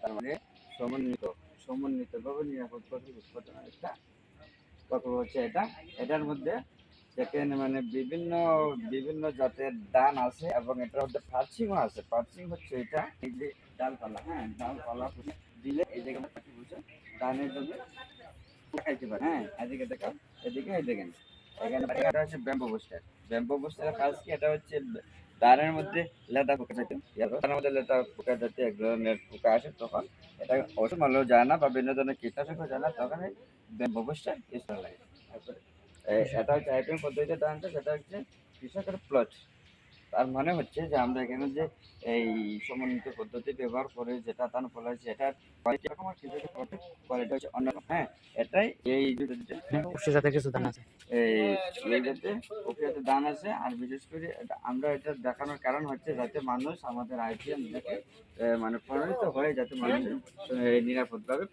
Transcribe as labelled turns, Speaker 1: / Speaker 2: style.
Speaker 1: তার মানে সমন্বিত সমন্বিতভাবে নিরাপদ একটা। হচ্ছে এটা, এটার মধ্যে সেখানে মানে বিভিন্ন বিভিন্ন জাতের ধান আছে এবং এটার মধ্যে পার্সিংও আছে। পার্সিং হচ্ছে এটা, এই যে ডালপালা হ্যাঁ ডালপালা দিলে এই ধানের জন্য খাইতে পারে হ্যাঁ এদিকে দেখো এদিকে দেখেন। এখানে এটা হচ্ছে ব্যাম্বো বুস্টার ব্যাম্বো বুস্টারের কাজ কি? এটা হচ্ছে ধানের মধ্যে লেদা পোকা জাতীয় ধানের মধ্যে লেদা পোকা জাতীয় এক ধরনের পোকা আসে তখন এটা অবশ্য মারলেও যায় না বা বিভিন্ন ধরনের কীটনাশকও যায় না তখন এই ব্যাম্বো বুস্টার ইউজ করা লাগে তারপরে এ- এটা হচ্ছে আইটেম পদ্ধতিতে ধানটা সেটা হচ্ছে কৃষকের প্লট তার মানে হচ্ছে যে আমরা এখানে যে এই সমন্বিত পদ্ধতি ব্যবহার করে যেটা ধান ফলা হয়েছে এটার কোয়ালিটি রকম আর কৃষকের কোয়ালিটি হচ্ছে অন্যরকম। হ্যাঁ এটাই এই
Speaker 2: কিছু ধান আছে।
Speaker 1: এই এইটাতে ওপিয়াতে দান আছে আর বিশেষ করে এটা- আমরা এটা দেখানোর কারণ হচ্ছে যাতে মানুষ আমাদের আইপিএম মানে প্রণোদিত হয় যাতে মানুষ নিরাপদভাবে